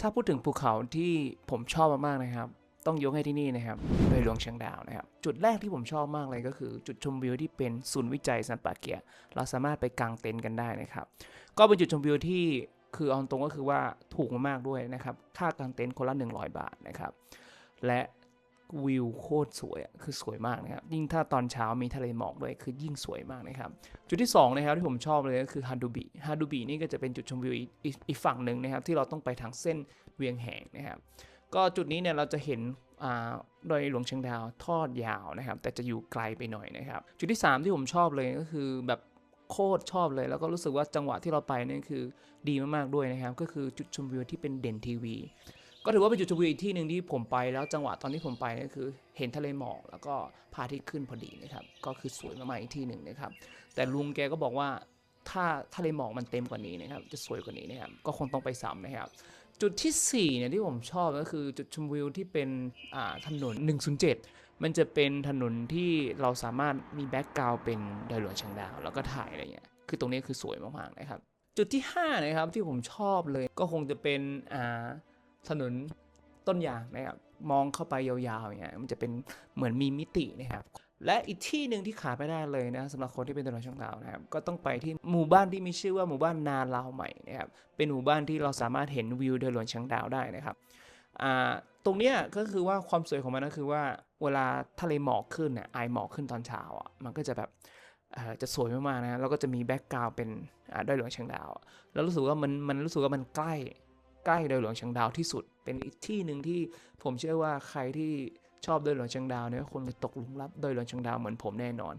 ถ้าพูดถึงภูเขาที่ผมชอบมากๆนะครับ ต้องยกให้ที่นี่นะครับโดยหลวงเชียงดาวนะครับ จุดแรกที่ผมชอบมากเลยก็คือ จุดชมวิวที่เป็นศูนย์วิจัยสันป่าเกียเราสามารถไปกางเต็นท์กันได้นะครับ ก็เป็นจุดชมวิวที่คือเอาตรงก็คือว่าถูกมากๆด้วยนะครับ ค่ากางเต็นท์คนละ 100 บาทนะครับ และ วิวโคตรสวยอะคือสวยมากนะครับ ยิ่งถ้าตอนเช้ามีทะเลหมอกด้วยคือยิ่งสวยมากนะครับ จุดที่2นะครับที่ผมชอบเลยก็คือฮาดูบีฮาดูบีนี่ก็จะเป็นจุดชมวิวอีกอีฝั่งหนึ่งนะครับ ที่เราต้องไปทางเส้นเวียงแหงนะครับ ก็จุดนี้เนี่ยเราจะเห็นอ่าโดยหลวงเชียงดาวทอดยาวนะครับ แต่จะอยู่ไกลไปหน่อยนะครับ จุดที่ 3 ที่ผมชอบเลยก็คือแบบโคตรชอบเลย แล้วก็รู้สึกว่าจังหวะที่เราไปนี่คือดีมากๆด้วยนะครับ ก็คือจุดชมวิวที่เป็นเด่นทีวี ก็ถือว่าเป็นจุดชมวิวอีกที่หนึ่งที่ผมไปแล้วจังหวะตอนที่ผมไปเนี่คือ เห็นทะเลหมอกแล้วก็พระอาทิตย์ขึ้นพอดีนะครับก็คือสวยมากๆอีกที่หนึ่งนะครับ แต่ลุงแกก็บอกว่าถ้าทะเลหมอกมันเต็มกว่านี้นะครับ จะสวยกว่านี้นะครับก็คงต้องไปซ้ำนะครับ จุดที่4เนี่ยที่ผมชอบก็คือจุดชมวิวที่เป็นถนน 107 มันจะเป็นถนนที่เราสามารถมีแบ็กกราวเป็นดอยหลวงเชียงดาว แล้วก็ถ่ายอะไรเงี้ยคือตรงนี้คือสวยมากๆนะครับ จุดที่5นะครับที่ผมชอบเลยก็คงจะเป็นอ่า ถนนต้นยางนะครับมองเข้าไปยาวๆอย่างเงี้ยมันจะเป็นเหมือนมีมิตินะครับและอีกที่หนึ่งที่ขาดไม่ได้เลยนะสำหรับคนที่เป็นตลาดช่องดาวนะครับก็ต้องไปที่หมู่บ้านที่มีชื่อว่าหมู่บ้านนาลาวใหม่นะครับเป็นหมู่บ้านที่เราสามารถเห็นวิวเดอยหลวงเชียงดาวได้นะครับอ่าตรงเนี้ยก็คือว่าความสวยของมันก็คือว่าเวลาทะเลหมอกขึ้นเนี่ยไอหมอกขึ้นตอนเช้าอะมันก็จะแบบจะสวยมากๆนะแล้วก็จะมีแบ็กกราวเป็นอ่าดอยหลวงเชียงดาว แล้วรู้สึกว่ามันมันรู้สึกว่ามันใกล้ ใกล้ดอยหลวงเชียงดาวที่สุด เป็นอีกที่หนึ่งที่ผมเชื่อว่าใครที่ชอบดอยหลวงเชียงดาวเนี่ยคนจะตกหลุมรักดอยหลวงเชียงดาวเหมือนผมแน่นอน